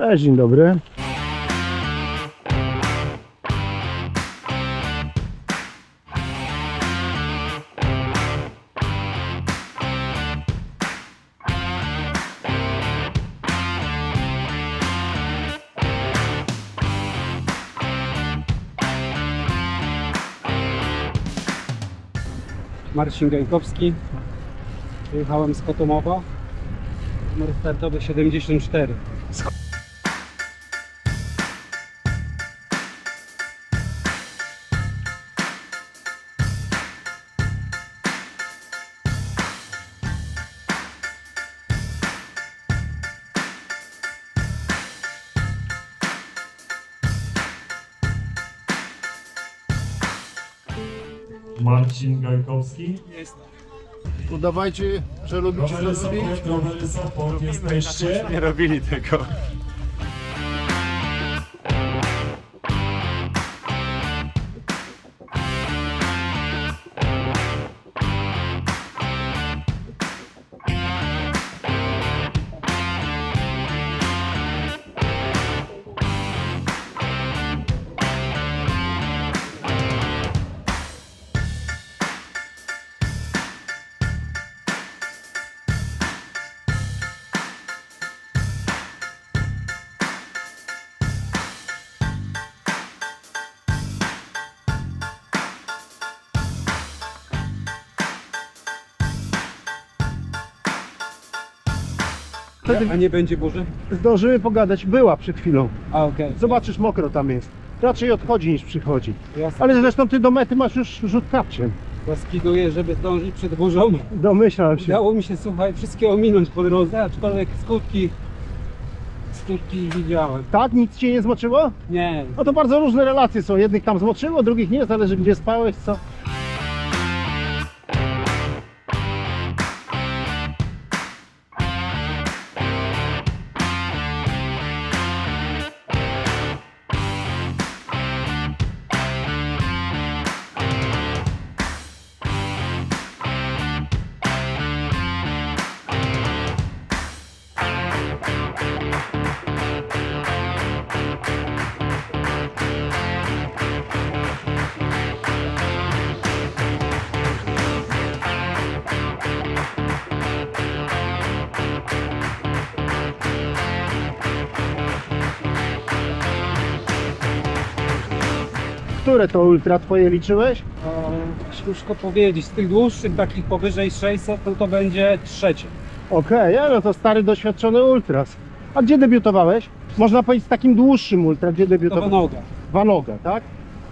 Cześć, dzień dobry. Marcin Gańkowski. Wyjechałem z Kotomowa. Numer startowy 74. Marcin Gajkowski. Udawajcie, że lubicie Rowery support, rowery support, jesteście. Nie robili tego. A nie będzie burzy? Zdążymy pogadać, była przed chwilą. A okej. Zobaczysz, mokro tam jest. Raczej odchodzi niż przychodzi. Ja Ale zresztą ty do mety masz już rzut kapciem. skiduję, żeby zdążyć przed burzą. Domyślam się. Udało mi się, słuchaj, wszystkie ominąć po drodze, aczkolwiek skutki, skutki widziałem. Tak? Nic cię nie zmoczyło? Nie, No to bardzo różne relacje są. Jednych tam zmoczyło, drugich nie. Zależy gdzie spałeś, co. Które to ultra twoje liczyłeś? ciężko powiedzieć. Z tych dłuższych, takich powyżej 600, to to będzie trzecie. Okej, ja no to stary, doświadczony ultras. A gdzie debiutowałeś? Można powiedzieć z takim dłuższym ultra, gdzie To debiutowałeś? noga. Wanoga, tak?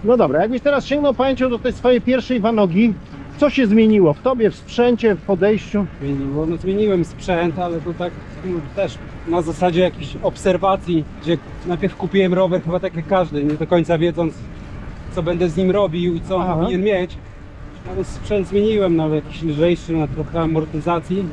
No dobra, jakbyś teraz sięgnął pamięcią do tej swojej pierwszej wanogi, co się zmieniło w tobie, w sprzęcie, w podejściu? Zmieniło. No, zmieniłem sprzęt, ale to tak no, też na zasadzie jakichś obserwacji, gdzie najpierw kupiłem rower chyba tak jak każdy, nie do końca wiedząc co będę z nim robił i co on Aha. powinien mieć. Ale sprzęt zmieniłem na jakiś lżejszy, na trochę amortyzacji.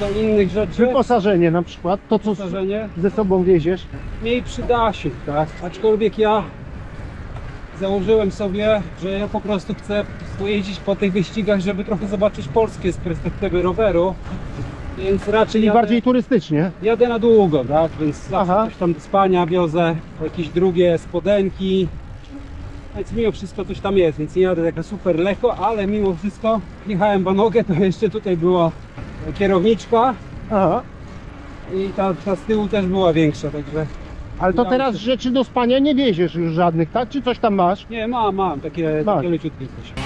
Do innych rzeczy, Wyposażenie na przykład, to co wyposażenie, ze sobą wieziesz. mniej przyda się, tak? Aczkolwiek ja założyłem sobie, że ja po prostu chcę pojeździć po tych wyścigach, żeby trochę zobaczyć Polskę z perspektywy roweru. Więc raczej Czyli jadę, bardziej turystycznie. jadę na długo, tak? Więc zawsze Aha. coś tam do spania wiozę, jakieś drugie spodenki. Więc mimo wszystko coś tam jest, więc nie jadę taka super lekko, ale mimo wszystko jechałem banogę, to jeszcze tutaj była kierowniczka Aha. i ta, ta z tyłu też była większa, także Ale to Udało teraz się. rzeczy do spania nie wieziesz już żadnych, tak? Czy coś tam masz? nie, mam, mam takie, Masz. takie leciutkie coś.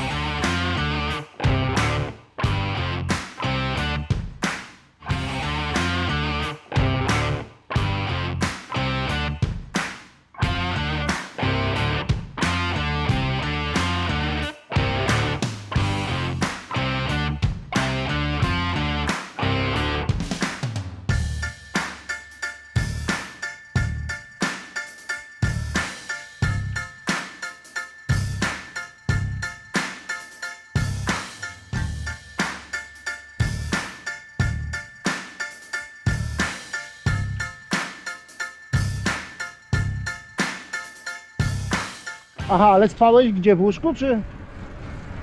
Aha, ale spałeś gdzie, w łóżku, czy?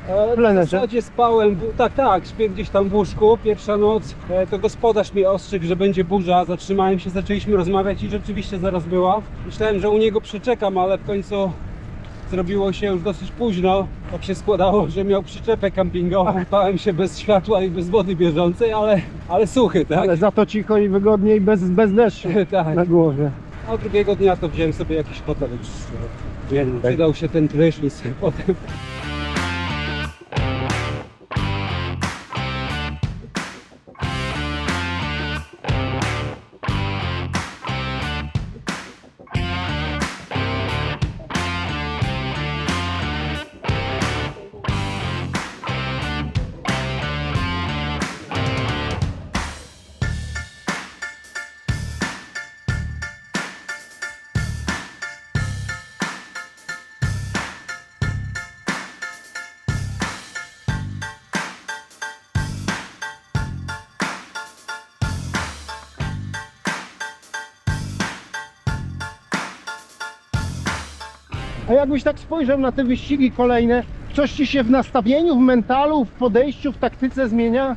E, W? W zasadzie spałem, tak, tak, śpię gdzieś tam w łóżku. Pierwsza noc, e, to gospodarz mi ostrzegł, że będzie burza. Zatrzymałem się, zaczęliśmy rozmawiać i rzeczywiście zaraz była. Myślałem, że u niego przeczekam, ale w końcu zrobiło się już dosyć późno. Tak się składało, że miał przyczepę kampingową. Spałem się bez światła i bez wody bieżącej, ale, ale suchy, tak? Ale za to cicho i wygodnie i bez, bez deszczu tak. na głowie. A drugiego dnia to wziąłem sobie jakiś hotel już. e, Wiem, przydał się ten prysznic potem. Jakbyś tak spojrzał na te wyścigi kolejne, coś ci się w nastawieniu, w mentalu, w podejściu, w taktyce zmienia?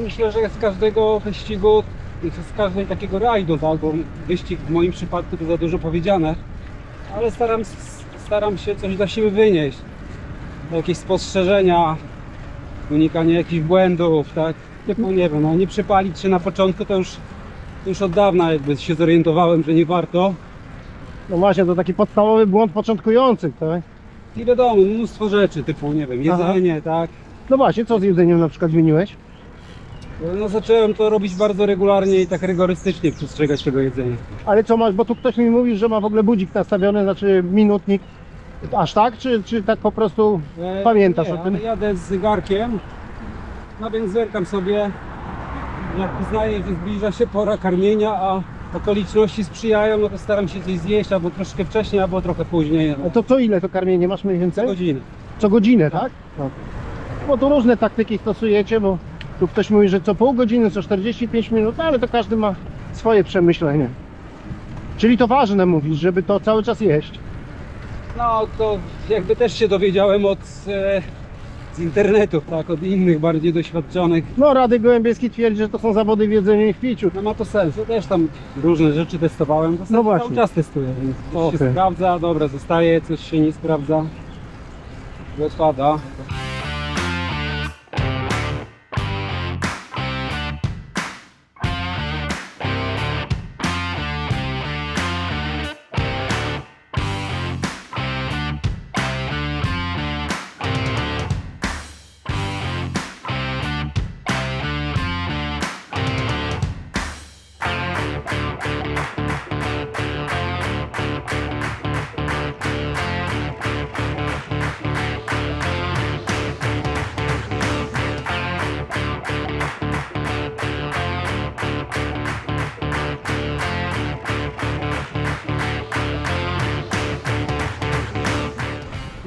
Myślę, że z każdego wyścigu, z każdego takiego rajdu, tak, bo wyścig w moim przypadku to za dużo powiedziane, ale staram, staram się coś dla siebie wynieść. Jakieś spostrzeżenia, unikanie jakichś błędów, tak. Typu, nie wiem, no nie przypalić się na początku, to już, to już od dawna jakby się zorientowałem, że nie warto. No właśnie, to taki podstawowy błąd początkujących, tak? I wiadomo, mnóstwo rzeczy, typu, nie wiem, Aha. jedzenie, tak. No właśnie, co z jedzeniem na przykład zmieniłeś? No zacząłem to robić bardzo regularnie i tak rygorystycznie przestrzegać tego jedzenia. Ale co masz, bo tu ktoś mi mówi, że ma w ogóle budzik nastawiony, znaczy minutnik. Aż tak, czy, czy tak po prostu E, Pamiętasz nie, o tym? ale jadę z zegarkiem, no więc zerkam sobie, jak uznaję, że zbliża się pora karmienia, a okoliczności sprzyjają, no to staram się coś zjeść albo troszkę wcześniej, albo trochę później, A no, to co ile to karmienie masz mniej więcej? godzinę. Co godzinę, tak? No. Bo tu różne taktyki stosujecie, bo tu ktoś mówi, że co pół godziny, co 45 minut, no ale to każdy ma swoje przemyślenie. Czyli to ważne mówisz, żeby to cały czas jeść. No to jakby też się dowiedziałem od, e, z internetu, tak, od innych bardziej doświadczonych. No Rady Gołębieski twierdzi, że to są zawody w jedzeniu i w piciu. No ma to sens, ja też tam różne rzeczy testowałem, to No cały właśnie. czas testuję, więc coś się Okej. sprawdza, dobra, zostaje, coś się nie sprawdza, wypada.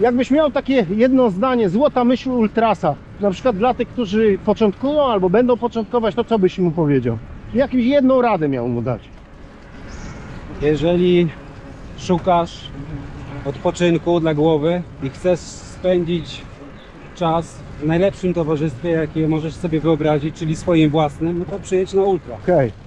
Jakbyś miał takie jedno zdanie, złota myśl ultrasa, na przykład dla tych, którzy początkują albo będą początkować, to co byś mu powiedział? Jakąś jedną radę miał mu dać. Jeżeli szukasz odpoczynku dla głowy i chcesz spędzić czas w najlepszym towarzystwie, jakie możesz sobie wyobrazić, czyli swoim własnym, no to przyjedź na ultra. Okej.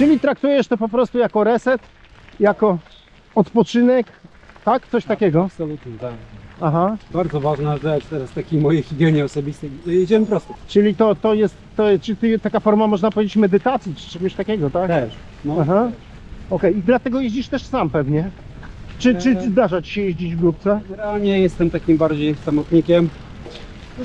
Czyli traktujesz to po prostu jako reset, jako odpoczynek, tak? Coś takiego? Absolutnie, tak. Aha. Bardzo ważna rzecz teraz w takiej mojej higienie osobistej. Jedziemy prosto. Czyli to, to jest, to czy ty, taka forma można powiedzieć medytacji, czy czegoś takiego, tak? Też. No. Aha. Okej, i dlatego jeździsz też sam pewnie. Czy, czy zdarza Ci się jeździć w grupce? Realnie jestem takim bardziej samotnikiem.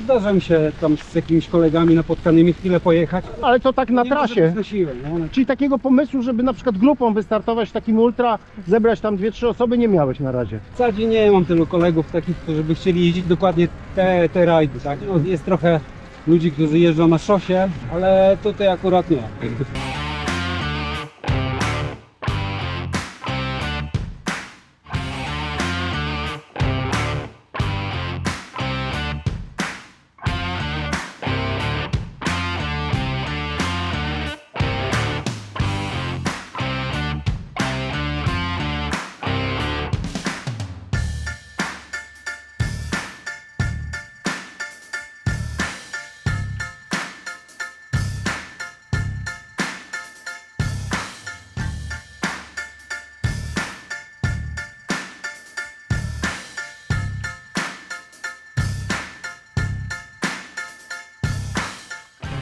Zdarza mi się tam z jakimiś kolegami napotkanymi chwilę pojechać. Ale to tak na Nie może trasie. być na siłę, nie? Czyli takiego pomysłu, żeby na przykład grupą wystartować w takim ultra, zebrać tam dwie, trzy osoby, nie miałeś na razie. W zasadzie nie mam tylu kolegów takich, którzy by chcieli jeździć dokładnie te, te rajdy, tak? No, jest trochę ludzi, którzy jeżdżą na szosie, ale tutaj akurat nie.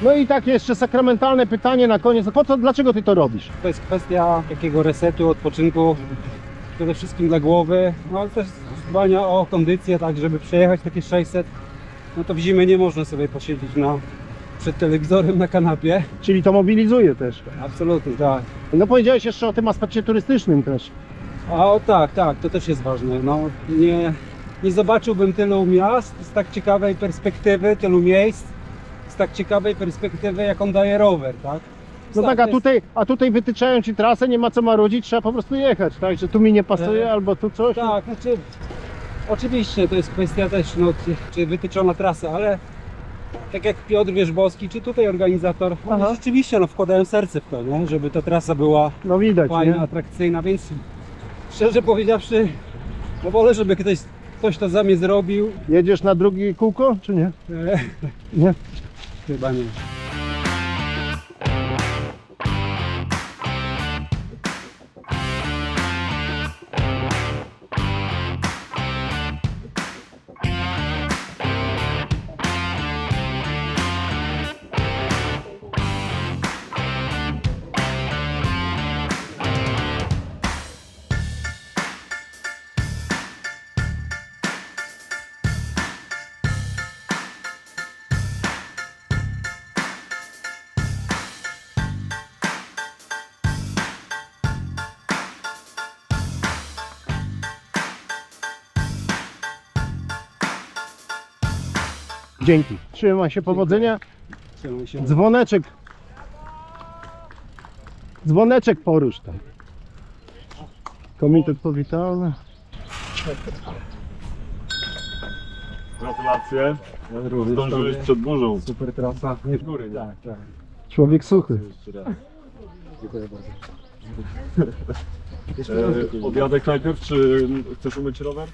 No i takie jeszcze sakramentalne pytanie na koniec. Po co, dlaczego Ty to robisz? To jest kwestia takiego resetu, odpoczynku, przede wszystkim dla głowy, no ale też dbania o kondycję, tak żeby przejechać takie 600. No to w zimę nie można sobie posiedzieć na, przed telewizorem na kanapie. Czyli to mobilizuje też. Absolutnie, tak. No powiedziałeś jeszcze o tym aspekcie turystycznym też. A o tak, tak, to też jest ważne. No, nie, nie zobaczyłbym tylu miast z tak ciekawej perspektywy, tylu miejsc z tak ciekawej perspektywy, jaką daje rower, tak? No tak, a tutaj, a tutaj wytyczają Ci trasę, nie ma co marudzić, trzeba po prostu jechać, tak? Że tu mi nie pasuje, E, albo tu coś. Tak, znaczy oczywiście to jest kwestia też, no, czy, wytyczona trasa, ale tak jak Piotr Wierzbowski, czy tutaj organizator, oni Aha. rzeczywiście no, wkładają serce w to, nie? żeby ta trasa była No widać, fajna, nie? atrakcyjna, więc szczerze powiedziawszy, no wolę, żeby ktoś, ktoś to za mnie zrobił. Jedziesz na drugie kółko, czy nie? E, Nie. chyba nie. Dzięki. Trzymaj się, powodzenia. Trzymaj się. Dzwoneczek. Dzwoneczek porusz tam. Komitet powitalny. Gratulacje. Zdążyłeś przed burzą. Super trasa. Nie, góry, nie? Tak, tak. Człowiek suchy. Dziękuję bardzo. E, obiadek najpierw, czy chcesz umyć rower?